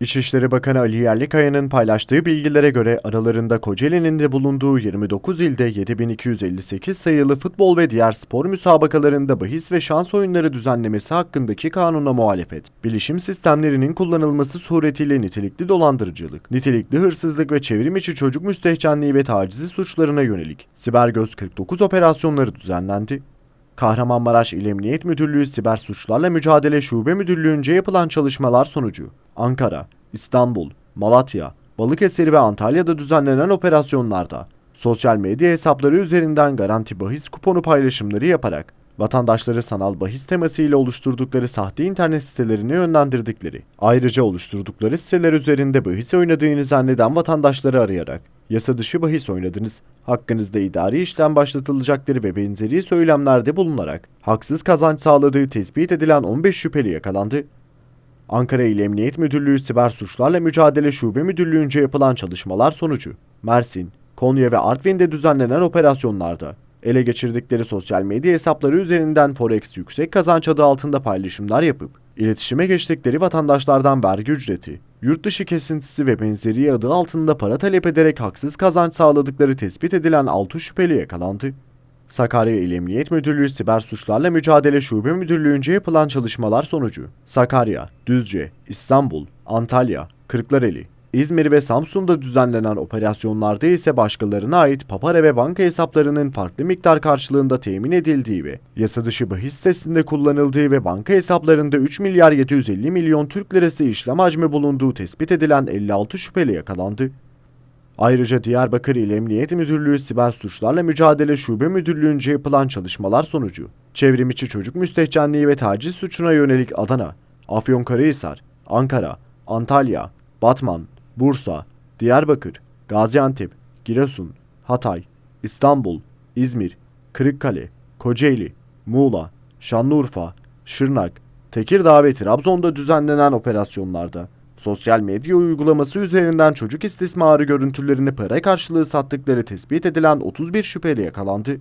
İçişleri Bakanı Ali Yerlikaya'nın paylaştığı bilgilere göre aralarında Kocaeli'nin de bulunduğu 29 ilde 7258 sayılı futbol ve diğer spor müsabakalarında bahis ve şans oyunları düzenlemesi hakkındaki kanuna muhalefet, bilişim sistemlerinin kullanılması suretiyle nitelikli dolandırıcılık, nitelikli hırsızlık ve çevrim içi çocuk müstehcenliği ve tacizi suçlarına yönelik Siber Göz 49 operasyonları düzenlendi. Kahramanmaraş İl Emniyet Müdürlüğü Siber Suçlarla Mücadele Şube Müdürlüğü'nce yapılan çalışmalar sonucu Ankara, İstanbul, Malatya, Balıkesir ve Antalya'da düzenlenen operasyonlarda sosyal medya hesapları üzerinden garanti bahis kuponu paylaşımları yaparak vatandaşları sanal bahis temasıyla oluşturdukları sahte internet sitelerine yönlendirdikleri, ayrıca oluşturdukları siteler üzerinde bahis oynadığını zanneden vatandaşları arayarak yasa dışı bahis oynadınız, hakkınızda idari işlem başlatılacakları ve benzeri söylemlerde bulunarak haksız kazanç sağladığı tespit edilen 15 şüpheli yakalandı. Ankara İl Emniyet Müdürlüğü Siber Suçlarla Mücadele Şube Müdürlüğü'nce yapılan çalışmalar sonucu Mersin, Konya ve Artvin'de düzenlenen operasyonlarda ele geçirdikleri sosyal medya hesapları üzerinden Forex yüksek kazanç adı altında paylaşımlar yapıp iletişime geçtikleri vatandaşlardan vergi ücreti, yurt dışı kesintisi ve benzeri adı altında para talep ederek haksız kazanç sağladıkları tespit edilen 6 şüpheli yakalandı. Sakarya İl Emniyet Müdürlüğü Siber Suçlarla Mücadele Şube Müdürlüğü'nce yapılan çalışmalar sonucu Sakarya, Düzce, İstanbul, Antalya, Kırklareli, İzmir ve Samsun'da düzenlenen operasyonlarda ise başkalarına ait papara ve banka hesaplarının farklı miktar karşılığında temin edildiği ve yasa dışı bahis sitesinde kullanıldığı ve banka hesaplarında 3 milyar 750 milyon Türk lirası işlem hacmi bulunduğu tespit edilen 56 şüpheli yakalandı. Ayrıca Diyarbakır İl Emniyet Müdürlüğü Siber Suçlarla Mücadele Şube Müdürlüğü'nce yapılan çalışmalar sonucu çevrimiçi çocuk müstehcenliği ve taciz suçuna yönelik Adana, Afyonkarahisar, Ankara, Antalya, Batman, Bursa, Diyarbakır, Gaziantep, Giresun, Hatay, İstanbul, İzmir, Kırıkkale, Kocaeli, Muğla, Şanlıurfa, Şırnak, Tekirdağ ve Trabzon'da düzenlenen operasyonlarda sosyal medya uygulaması üzerinden çocuk istismarı görüntülerini para karşılığı sattıkları tespit edilen 31 şüpheli yakalandı.